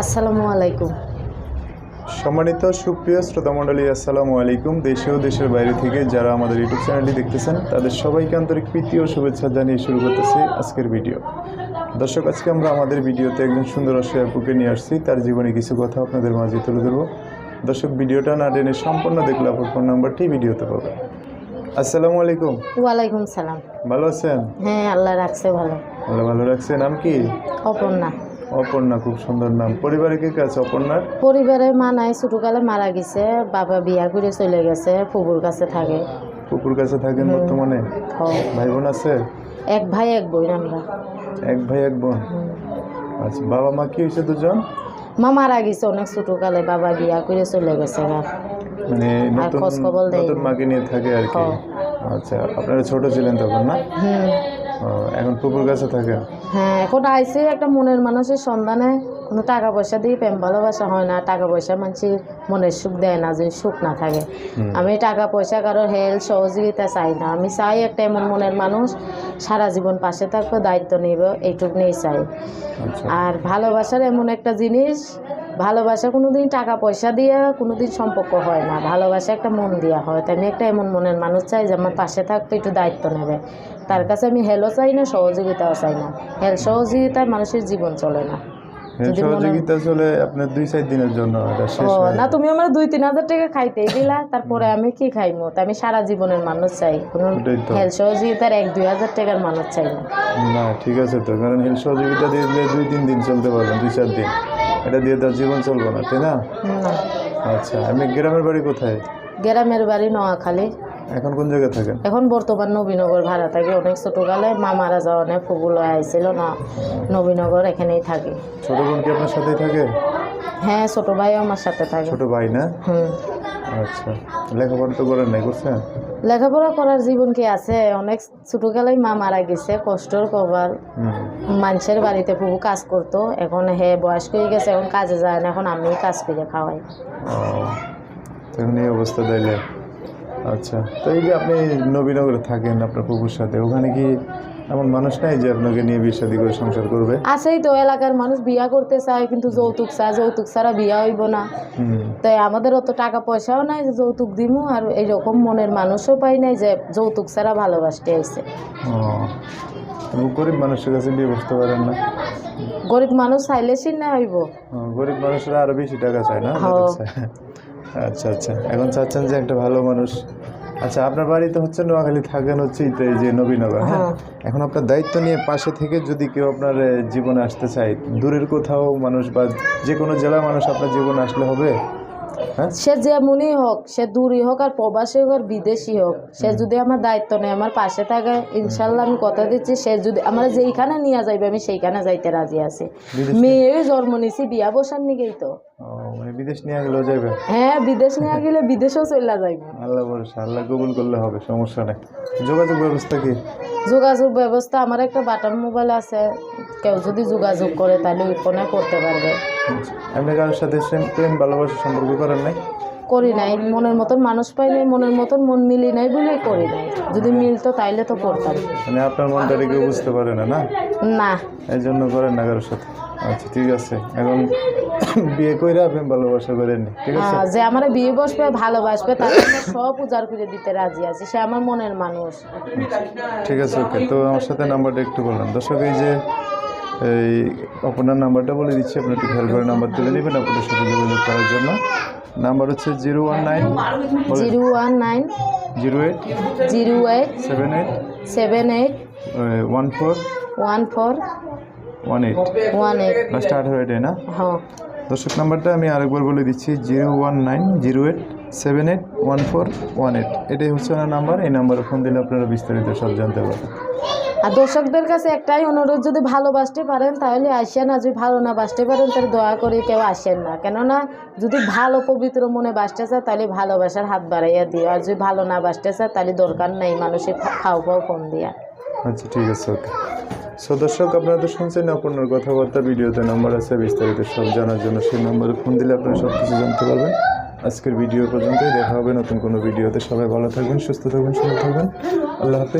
আসসালামু আলাইকুম। সম্মানিত সুপ্রিয় শ্রোতা মণ্ডলী আসসালামু আলাইকুম। দেশে ও দেশের বাইরে থেকে যারা আমাদের ইউটিউব চ্যানেলটি দেখতেছেন তাদের সবাইকে আন্তরিক প্রীতি ও শুভেচ্ছা জানিয়ে শুরু করতেছি আজকের ভিডিও। দর্শক আজকে আমরা আমাদের ভিডিওতে একজন সুন্দর অসহায় আপুকে নিয়ে আসছি। তার জীবনে কিছু কথা আপনাদের মাঝে তুলে ধরবো। দর্শক ভিডিওটা না টেনে সম্পূর্ণ দেখলে আপনার ফোন নাম্বারটি ভিডিওতে পাবেন। আসসালামু আলাইকুম। ওয়ালাইকুম সালাম। ভালো আছেন? হ্যাঁ আল্লাহ রাখছে ভালো। ভালো ভালো রাখছে। নাম কি? অপর্ণা। অপর্ণা খুব সুন্দর নাম। পরিবারে কে কে আছে অপর্ণার? পরিবারে মা নাই ছোটকালে মারা গেছে বাবা বিয়া করে চলে গেছে ফুবুর কাছে থাকে। কুকুর কাছে থাকেন বর্তমানে? ও, ভাই বোন আছে? এক ভাই এক বোন আমরা। এক ভাই এক বোন? আচ্ছা বাবা মা কি হয়েছে দুজন? মা মারা গেছে অনেক ছোটকালে বাবা বিয়া করে চলে গেছে। মানে নতুন খবর দেয় নতুন মাকে নিয়ে থাকে আর কি। হ্যাঁ। আচ্ছা আপনারা ছোট ছিলেন তখন না? হুম। এখন পুকুর কাছে থাকেন হ্যাঁ এখন আইসে একটা মনের মানুষের সন্ধানে। কোনো টাকা পয়সা দিয়ে প্রেম ভালোবাসা হয় না। টাকা পয়সা মানুষের মনের সুখ দেয় না যে সুখ না থাকে। আমি টাকা পয়সা কারোর হেল্প সহযোগিতা চাই না। আমি চাই একটা এমন মনের মানুষ সারা জীবন পাশে থাকব দায়িত্ব নেব এইটুক নিয়েই চাই। আচ্ছা। আর ভালোবাসার এমন একটা জিনিস ভালোবাসা কোনোদিন টাকা পয়সা দিয়ে কোনোদিন সম্পর্ক হয় না। ভালোবাসা একটা মন দেওয়া হয়। তাই আমি একটা এমন মনের মানুষ চাই যে আমার পাশে থাকতে একটু দায়িত্ব নেবে। তার কাছে আমি হেলও চাই না সহযোগিতাও চাই না। হেল সহযোগিতায় মানুষের জীবন চলে না। যদি সহযোগিতা চলে আপনার দুই চার দিনের জন্য এটা শেষ ও না তুমি আমার দুই তিন হাজার টাকা খাইতেই দিলা তারপরে আমি কি খাইমো? আমি সারা জীবনের মানুষ চাই। কোনো হেল সহযোগিতার এক দুই হাজার টাকার মানুষ চাই না। না ঠিক আছে তো কারণ সহযোগিতা দিয়ে দিলে দুই তিন দিন চলতে পারবেন দুই চার দিন। এটা দিয়ে তার জীবন চলবে না তাই না? না। আচ্ছা আমি গ্রামের বাড়ি কোথায়? গ্রামের বাড়ি নোয়াখালী। এখন কোন জায়গায় থাকেন? এখন বর্তমান নবীনগর ভাড়া থাকে। অনেক ছোটকালে মা মারা যাওয়া নেই ফুগুলো আইছিল না নবীনগর এখানেই থাকে। ছোট বোন কি আপনার সাথেই থাকে? হ্যাঁ ছোট ভাই আমার সাথে থাকে। ছোট ভাই না? হুম। আচ্ছা। লেখাপড়া তো করেন নাই করছেন? লেখাপড়া করার জীবন কি আছে? অনেক ছোটকালেই মা মারা গেছে কষ্টর কবার মানুষের বাড়িতে ফুবু কাজ করতো এখন হে বয়স্ক হয়ে গেছে এখন কাজে যায় না এখন আমি কাজ করে খাওয়াই। তখন এই অবস্থা তাইলে। আচ্ছা তো এই যে আপনি নবীনগরে থাকেন আপনার পুকুর সাথে ওখানে কি এমন মানুষ নাই যে আপনাকে নিয়ে বিয়ে শাদী করে সংসার করবে? আছেই তো এলাকার মানুষ বিয়া করতে চায় কিন্তু যৌতুক চায় যৌতুক ছাড়া বিয়া হইব না। তাই আমাদের অত টাকা পয়সাও নাই যে যৌতুক দিমু আর এইরকম মনের মানুষও পাই নাই যে যৌতুক ছাড়া ভালোবাসতে আইছে। গরিব মানুষের কাছে বিয়ে বসতে পারেন না? গরিব মানুষ চাইলে না হইব। গরিব মানুষরা আরও বেশি টাকা চায় না হ্যাঁ। আচ্ছা আচ্ছা। এখন চাচ্ছেন যে একটা ভালো মানুষ আচ্ছা আপনার বাড়িতে হচ্ছে নোয়াখালী থাকেন হচ্ছে এই যে নবীনগর হ্যাঁ? হ্যাঁ। এখন আপনার দায়িত্ব নিয়ে পাশে থেকে যদি কেউ আপনার জীবনে আসতে চায় দূরের কোথাও মানুষ বা যে কোনো জেলার মানুষ আপনার জীবনে আসলে হবে? হ্যাঁ? সে যেমনই হোক সে দূরই হোক আর প্রবাসী হোক আর বিদেশি হোক সে যদি আমার দায়িত্ব নেয় আমার পাশে থাকে ইনশাল্লাহ আমি কথা দিচ্ছি সে যদি আমার যেইখানে নিয়ে যাইবে আমি সেইখানে যাইতে রাজি আছি। মেয়ে জন্ম নিছি বিয়া বসার নিগেই তো। মানে বিদেশ নিয়ে গেলেও যাবে হ্যাঁ বিদেশ নিয়ে গেলে বিদেশেও চলে যাইবে। আল্লাহ ভরসা আল্লাহ কবুল করলে হবে সমস্যা নেই। যোগাযোগ ব্যবস্থা কি? যোগাযোগ ব্যবস্থা আমার একটা বাটন মোবাইল আছে। কেউ যদি যোগাযোগ করে তাহলে ফোনে করতে পারবে। আপনি কারোর সাথে প্রেম- প্রেম ভালোবাসা সম্পর্ক করেন নাই? করি নাই। মনের মতন মানুষ পাই নাই মনের মতন মন মিলি নাই বলেই করি নাই। যদি মিলতো তাইলে তো করতাম। মানে আপনার মনটা কেউ বুঝতে পারে না না? না। এই জন্য করেন না কারোর সাথে। আচ্ছা ঠিক আছে। এখন বিয়ে কইরা প্রেম ভালোবাসা করেন ঠিক আছে? যে আমার বিয়ে বসবে ভালোবাসবে আমরা সব উজাড় করে দিতে রাজি আছি সে আমার মনের মানুষ। ঠিক আছে ওকে তো আমার সাথে নাম্বারটা একটু বললাম দর্শক এই যে এই আপনার নাম্বারটা বলে দিচ্ছি আপনি একটু খেয়াল করে নাম্বার তুলে নেবেন আপনাদের সাথে যোগাযোগ করার জন্য। নাম্বার হচ্ছে zero one nine zero one nine zero eight zero eight seven eight seven eight one four one four one eight. One eight. Last আঠারো এটাই না? হ্যাঁ। দর্শক নাম্বারটা আমি আরেকবার বলে দিচ্ছি zero one nine zero eight seven eight one four one eight. এটাই হচ্ছে ওনার নাম্বার এই নাম্বারে ফোন দিলে আপনারা বিস্তারিত সব জানতে পারবেন। আর দর্শকদের কাছে একটাই অনুরোধ যদি ভালোবাসতে পারেন তাহলে আসেন আর যদি ভালো না বাসতে পারেন তাহলে দয়া করে কেউ আসেন না। কেননা যদি ভালো পবিত্র মনে বাসতে চায় তাহলে ভালোবাসার হাত বাড়াইয়া দিও আর যদি ভালো না বাসতে চায় তাহলে দরকার নেই মানুষের খাও খাও ফোন দিয়া। আচ্ছা ঠিক আছে ওকে। সো দর্শক, আপনারা তো শুনছেন আপনার কথাবার্তা, ভিডিওতে নাম্বার আছে, বিস্তারিত সব জানার জন্য সেই নাম্বারে ফোন দিলে আপনারা সব কিছু জানতে পারবেন। আজকের ভিডিও পর্যন্তই, দেখা হবে নতুন কোনো ভিডিওতে সবাই ভালো থাকবেন, সুস্থ থাকবেন, সুন্দর থাকবেন। আল্লাহ হাফেজ।